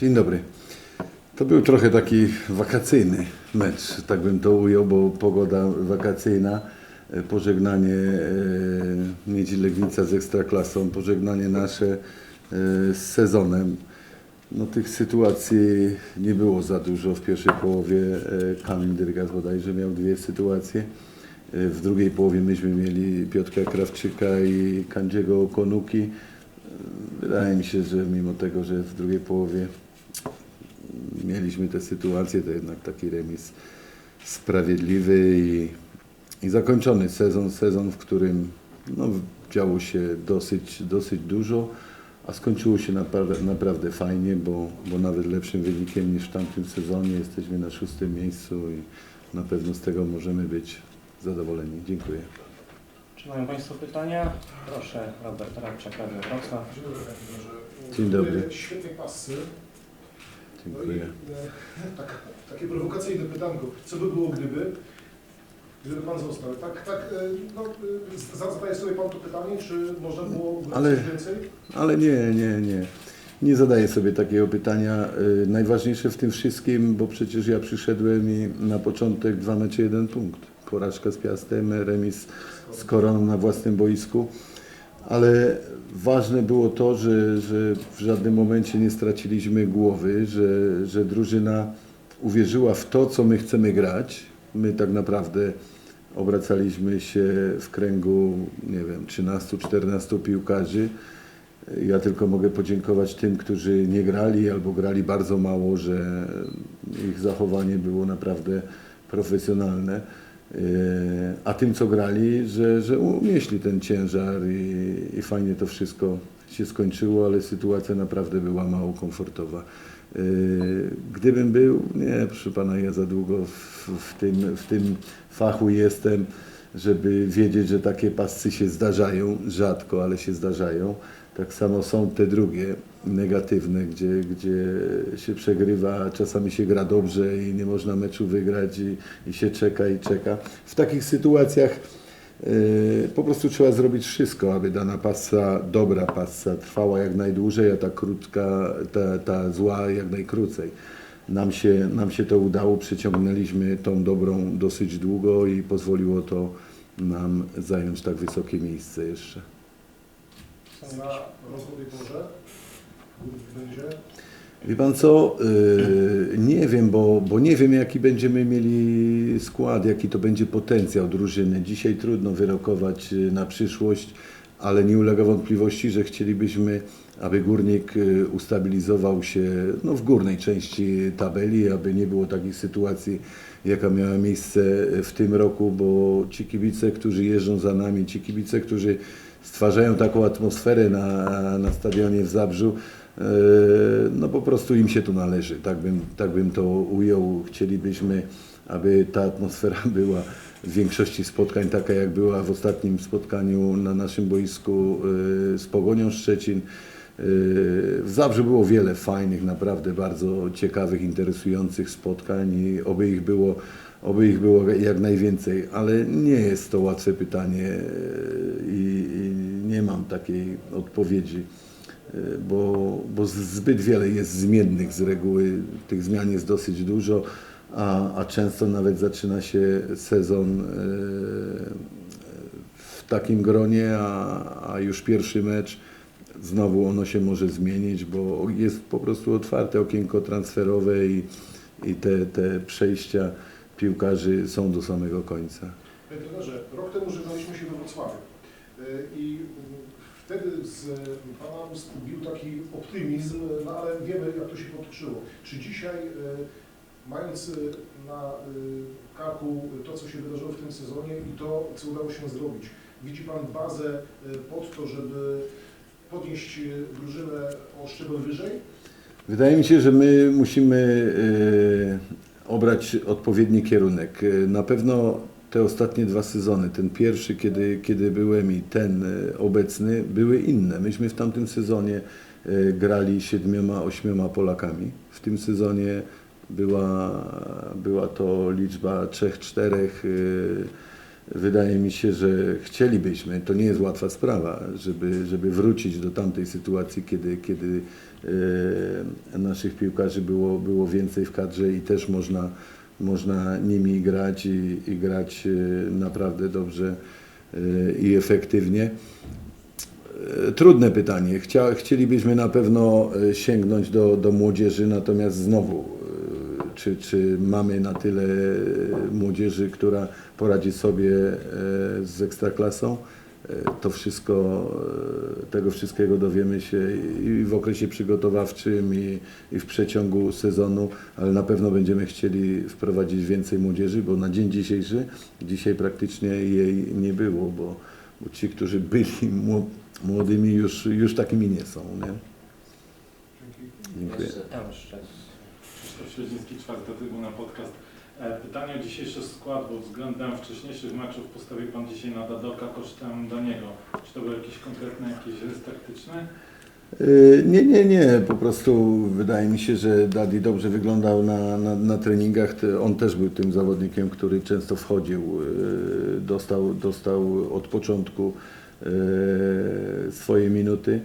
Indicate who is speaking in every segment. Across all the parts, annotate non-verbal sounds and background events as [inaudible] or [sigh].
Speaker 1: Dzień dobry. To był trochę taki wakacyjny mecz, tak bym to ujął, bo pogoda wakacyjna, e, pożegnanie e, Miedzi Legnica z Ekstraklasą, pożegnanie nasze e, z sezonem. No tych sytuacji nie było za dużo w pierwszej połowie. Kamil Dyrgas bodajże miał dwie sytuacje. W drugiej połowie myśmy mieli Piotrka Krawczyka i Kandziego Konuki. Wydaje mi się, że mimo tego, że w drugiej połowie mieliśmy tę sytuację, to jednak taki remis sprawiedliwy i, i zakończony sezon, sezon, w którym no, działo się dosyć, dosyć dużo, a skończyło się naprawdę, naprawdę fajnie, bo, bo nawet lepszym wynikiem niż w tamtym sezonie jesteśmy na szóstym miejscu i na pewno z tego możemy być zadowoleni. Dziękuję.
Speaker 2: Czy mają Państwo pytania? Proszę, Robert Radczak, Radio Wrocław.
Speaker 3: Dzień dobry, panie trenerze. No i
Speaker 1: Dziękuję.
Speaker 3: e, tak, takie prowokacyjne pytanko. Co by było gdyby? Gdyby pan został. Tak, tak, e, no, e, zadaje sobie pan to pytanie, czy można było
Speaker 1: Ale-
Speaker 3: coś więcej?
Speaker 1: Ale nie, nie, nie. Nie zadaję sobie takiego pytania. Y, Najważniejsze w tym wszystkim, bo przecież ja przyszedłem i na początek dwa mecze, jeden punkt. Porażka z Piastem, remis z Koroną na własnym boisku. Ale ważne było to, że, że w żadnym momencie nie straciliśmy głowy, że, że drużyna uwierzyła w to, co my chcemy grać. My tak naprawdę obracaliśmy się w kręgu, nie wiem, 13-14 piłkarzy. Ja tylko mogę podziękować tym, którzy nie grali albo grali bardzo mało, że ich zachowanie było naprawdę profesjonalne. Yy, A tym, co grali, że, że unieśli ten ciężar i, i fajnie to wszystko się skończyło, ale sytuacja naprawdę była mało komfortowa. Yy, Gdybym był, nie, proszę pana, ja za długo w, w, tym, w tym fachu jestem, żeby wiedzieć, że takie pasy się zdarzają, rzadko, ale się zdarzają. Tak samo są te drugie, negatywne, gdzie, gdzie się przegrywa, czasami się gra dobrze i nie można meczu wygrać i, i się czeka i czeka. W takich sytuacjach Yy, Po prostu trzeba zrobić wszystko, aby dana pasa, dobra pasa trwała jak najdłużej, a ta krótka, ta, ta zła jak najkrócej. Nam się, nam się to udało, przyciągnęliśmy tą dobrą dosyć długo i pozwoliło to nam zająć tak wysokie miejsce jeszcze. Wie pan co, yy, nie wiem, bo, bo nie wiem jaki będziemy mieli skład, jaki to będzie potencjał drużyny. Dzisiaj trudno wyrokować yy, na przyszłość, ale nie ulega wątpliwości, że chcielibyśmy, aby Górnik yy, ustabilizował się no, w górnej części tabeli, aby nie było takich sytuacji, jaka miała miejsce w tym roku, bo ci kibice, którzy jeżdżą za nami, ci kibice, którzy stwarzają taką atmosferę na, na stadionie w Zabrzu, e, no po prostu im się to należy, tak bym, tak bym to ujął. Chcielibyśmy, aby ta atmosfera [laughs] była w większości spotkań taka, jak była w ostatnim spotkaniu na naszym boisku e, z Pogonią Szczecin. E, W Zabrzu było wiele fajnych, naprawdę bardzo ciekawych, interesujących spotkań i oby ich było, oby ich było jak najwięcej, ale nie jest to łatwe pytanie e, i, i nie mam takiej odpowiedzi, e, bo, bo zbyt wiele jest zmiennych z reguły, tych zmian jest dosyć dużo, a, a często nawet zaczyna się sezon e, w takim gronie, a, a już pierwszy mecz znowu ono się może zmienić, bo jest po prostu otwarte okienko transferowe i, i te, te przejścia piłkarzy są do samego końca.
Speaker 3: Panie trenerze, rok temu żegnaliśmy się we Wrocławiu E, i wtedy z Pana ust bił taki optymizm, no ale wiemy jak to się potoczyło. Czy dzisiaj, e, mając e, na karku to, co się wydarzyło w tym sezonie i to, co udało się zrobić, widzi Pan bazę pod to, żeby podnieść drużynę o szczebel wyżej?
Speaker 1: Wydaje mi się, że my musimy obrać odpowiedni kierunek. E, Na pewno te ostatnie dwa sezony, ten pierwszy, kiedy, kiedy byłem i ten e, obecny, były inne. Myśmy w tamtym sezonie e, grali siedmioma, ośmioma Polakami. W tym sezonie była, była to liczba trzech, czterech. Wydaje mi się, że chcielibyśmy, to nie jest łatwa sprawa, żeby, żeby wrócić do tamtej sytuacji, kiedy, kiedy e, naszych piłkarzy było, było więcej w kadrze i też można, można nimi grać i, i grać e, naprawdę dobrze e, i efektywnie. Trudne pytanie. Chcia, chcielibyśmy na pewno sięgnąć do, do młodzieży, natomiast znowu, czy, czy mamy na tyle młodzieży, która poradzi sobie e, z ekstraklasą? E, To wszystko, e, tego wszystkiego dowiemy się i w okresie przygotowawczym, i, i w przeciągu sezonu, ale na pewno będziemy chcieli wprowadzić więcej młodzieży, bo na dzień dzisiejszy, dzisiaj praktycznie jej nie było, bo, bo ci, którzy byli mło- młodymi, już, już takimi nie są. Nie? Dziękuję.
Speaker 4: Krzysztof Śledziński, czwarta trybuna podcast. E, Pytanie o dzisiejszy skład, bo względem wcześniejszych meczów postawił Pan dzisiaj na Dadoka kosztem Daniego. Czy to był jakiś konkretny jakiś rys?
Speaker 1: Yy, Nie, nie, nie. Po prostu wydaje mi się, że Dadi dobrze wyglądał na, na, na treningach. On też był tym zawodnikiem, który często wchodził. yy, Dostał, dostał od początku swoje minuty.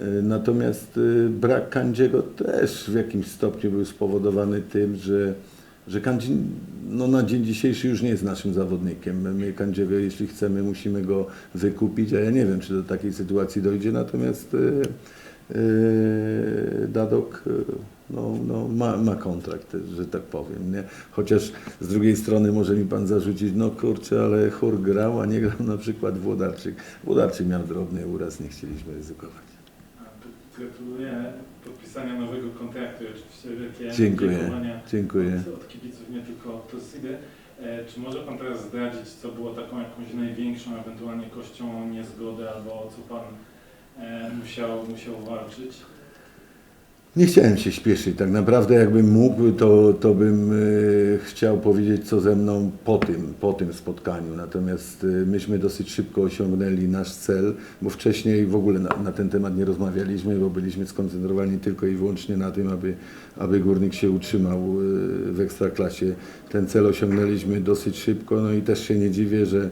Speaker 1: Yy, Natomiast yy, brak Kandziego też w jakimś stopniu był spowodowany tym, że, że Kandzi no, na dzień dzisiejszy już nie jest naszym zawodnikiem. My- Kandziego, jeśli chcemy, musimy go wykupić, a ja nie wiem, czy do takiej sytuacji dojdzie. Natomiast yy, Dadok no, no, ma, ma kontrakt, że tak powiem. Nie? Chociaż z drugiej strony może mi pan zarzucić, no kurczę, ale chór grał, a nie grał na przykład Włodarczyk. Włodarczyk miał drobny uraz, nie chcieliśmy ryzykować.
Speaker 4: Gratuluję podpisania nowego kontraktu i oczywiście wielkie
Speaker 1: Dziękuję.
Speaker 4: dziękowania
Speaker 1: Dziękuję.
Speaker 4: Od, od kibiców, nie tylko od Tosidy. E, Czy może Pan teraz zdradzić, co było taką jakąś największą ewentualnie kością niezgody albo o co Pan e, musiał, musiał walczyć?
Speaker 1: Nie chciałem się śpieszyć. Tak naprawdę jakbym mógł, to, to bym e, chciał powiedzieć, co ze mną po tym, po tym spotkaniu. Natomiast e, myśmy dosyć szybko osiągnęli nasz cel, bo wcześniej w ogóle na, na ten temat nie rozmawialiśmy, bo byliśmy skoncentrowani tylko i wyłącznie na tym, aby, aby Górnik się utrzymał e, w Ekstraklasie. Ten cel osiągnęliśmy dosyć szybko, no i też się nie dziwię, że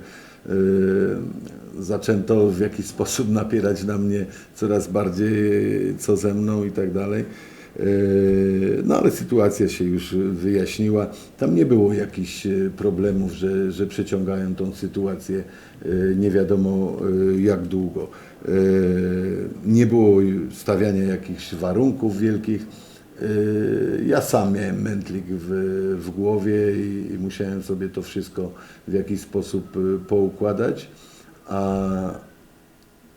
Speaker 1: zaczęto w jakiś sposób napierać na mnie coraz bardziej, co ze mną i tak dalej. E, No ale sytuacja się już wyjaśniła. Tam nie było jakichś e, problemów, że, że przeciągają tą sytuację nie wiadomo jak długo. Nie było stawiania jakichś warunków wielkich. E, Ja sam miałem mętlik w, w głowie i, i musiałem sobie to wszystko w jakiś sposób e, poukładać. A,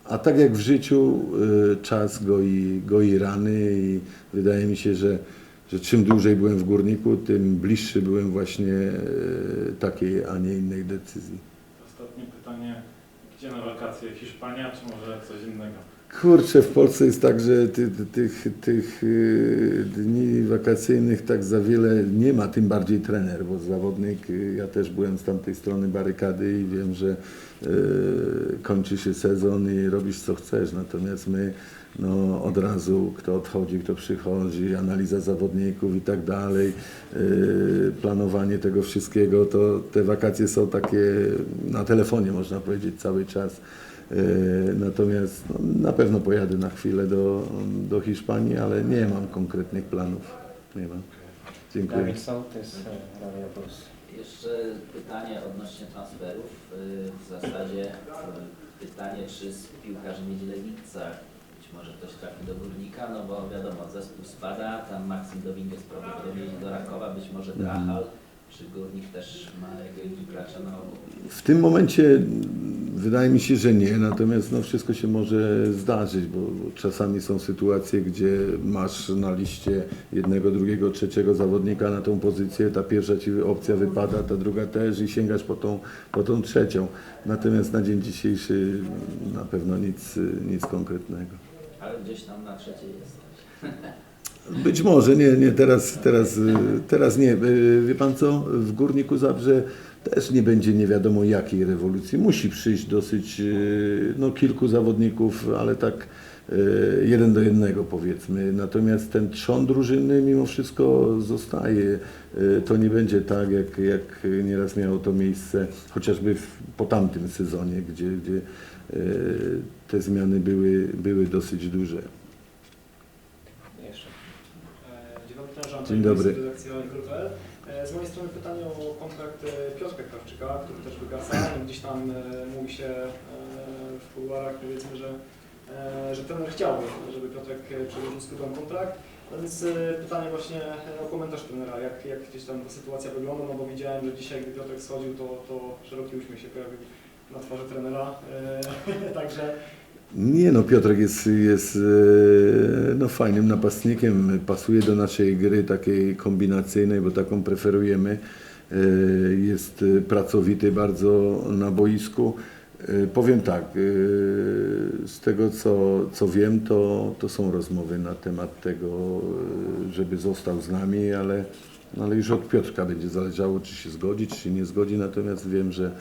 Speaker 1: a tak jak w życiu, y, czas goi, goi rany i wydaje mi się, że, że czym dłużej byłem w górniku, tym bliższy byłem właśnie y, takiej, a nie innej decyzji.
Speaker 4: Ostatnie pytanie, gdzie na wakacje? Hiszpania czy może coś innego?
Speaker 1: Kurczę, w Polsce jest tak, że ty, ty, tych, tych y, dni wakacyjnych tak za wiele nie ma, tym bardziej trener, bo zawodnik, y, ja też byłem z tamtej strony barykady i wiem, że y, kończy się sezon i robisz co chcesz, natomiast my no, od razu kto odchodzi, kto przychodzi, analiza zawodników i tak dalej, y, planowanie tego wszystkiego, to te wakacje są takie na telefonie można powiedzieć cały czas. E, Natomiast no, na pewno pojadę na chwilę do, do Hiszpanii, ale nie mam konkretnych planów. Nie mam. Dziękuję.
Speaker 2: Dawid Sołtys, e, Radio Plus.
Speaker 5: Jeszcze pytanie odnośnie transferów. Y, W zasadzie pytanie, czy z piłkarzy Miedzi-Legnica być może ktoś trafi do Górnika, no bo wiadomo, zespół spada, tam Maksim Dominguez prawdopodobnie do Rakowa, być może
Speaker 1: Mhm.
Speaker 5: Drachal. Czy Górnik też ma jakiegoś gracza na obu?
Speaker 1: W tym momencie wydaje mi się, że nie, natomiast no, wszystko się może zdarzyć, bo, bo czasami są sytuacje, gdzie masz na liście jednego, drugiego, trzeciego zawodnika na tą pozycję, ta pierwsza ci opcja wypada, ta druga też i sięgasz po tą, po tą trzecią. Natomiast na dzień dzisiejszy na pewno nic, nic konkretnego.
Speaker 5: Ale gdzieś tam na trzeciej jesteś. [laughs]
Speaker 1: Być może, nie, nie, teraz, teraz, y, teraz nie. Y, Wie Pan co, w Górniku Zabrze też nie będzie nie wiadomo jakiej rewolucji. Musi przyjść dosyć y, no, kilku zawodników, ale tak jeden do jednego powiedzmy. Natomiast ten trzon drużyny mimo wszystko zostaje. To nie będzie tak, jak, jak nieraz miało to miejsce, chociażby w, po tamtym sezonie, gdzie, gdzie te zmiany były, były dosyć duże.
Speaker 2: Jeszcze.
Speaker 6: E, Dzień dobry. E, Z mojej strony pytanie o kontrakt e, Piotrka Krawczyka, który też wygasa. Gdzieś tam e, mówi się w kuluarach, powiedzmy, że, że trener chciałby, żeby Piotrek przedłużył z klubem kontrakt. No Więc pytanie właśnie o komentarz trenera, jak, jak gdzieś tam ta sytuacja wygląda, no bo widziałem, że dzisiaj, gdy Piotrek schodził, to, to szeroki uśmiech się pojawił na twarzy trenera. [laughs] Także
Speaker 1: Nie no, Piotrek jest, jest e, no, fajnym napastnikiem, pasuje do naszej gry takiej kombinacyjnej, bo taką preferujemy. E, Jest pracowity bardzo na boisku. E, Powiem tak, z tego co, co wiem, to, to są rozmowy na temat tego, żeby został z nami, ale, no, ale już od Piotrka będzie zależało, czy się zgodzi, czy się nie zgodzi. Natomiast wiem, że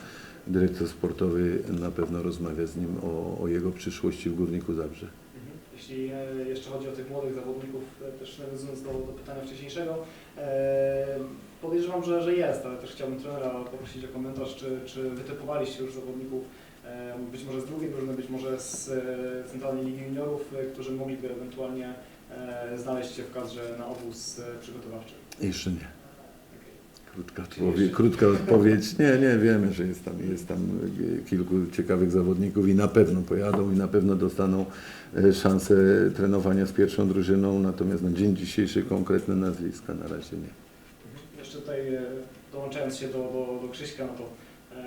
Speaker 1: dyrektor sportowy na pewno rozmawia z nim o, o jego przyszłości w Górniku Zabrze.
Speaker 6: Mhm. Jeśli e, jeszcze chodzi o tych młodych zawodników, e, też nawiązując do, do pytania wcześniejszego, e, podejrzewam, że, że jest, ale też chciałbym trenera poprosić o komentarz, czy, czy wytypowaliście już zawodników, e, być może z drugiej drużyny, być może z e, Centralnej Ligi Juniorów, e, którzy mogliby ewentualnie e, znaleźć się w kadrze na obóz przygotowawczy.
Speaker 1: Jeszcze nie. Krótka odpowiedź, krótka odpowiedź. Nie, nie, wiemy, że jest tam, jest tam e, kilku ciekawych zawodników i na pewno pojadą i na pewno dostaną e, szansę trenowania z pierwszą drużyną, natomiast na dzień dzisiejszy konkretne nazwiska na razie nie.
Speaker 6: Jeszcze tutaj e, dołączając się do, do, do Krzyśka, no to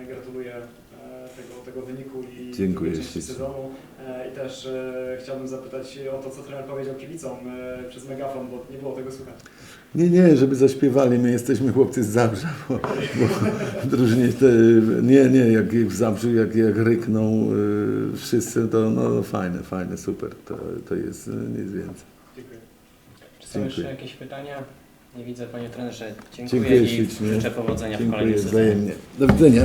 Speaker 6: gratuluję e, tego, tego wyniku i
Speaker 1: Dziękuję
Speaker 6: sezonu. E, I też e, chciałbym zapytać o to, co trener powiedział kibicom e, przez megafon, bo nie było tego słychać.
Speaker 1: Nie, nie, żeby zaśpiewali, my jesteśmy chłopcy z Zabrza, bo, bo te, nie, nie, jak w Zabrzu, jak, jak rykną y, wszyscy, to no fajne, fajne, super, to, to jest nic więcej.
Speaker 6: Dziękuję.
Speaker 2: Czy są jeszcze
Speaker 1: Dziękuję.
Speaker 2: jakieś pytania? Nie widzę, panie trenerze. Dziękuję,
Speaker 1: Dziękuję
Speaker 2: i
Speaker 1: ślicznie.
Speaker 2: życzę powodzenia w
Speaker 1: Dziękuję
Speaker 2: kolejnym sezonie.
Speaker 1: wzajemnie. Do widzenia.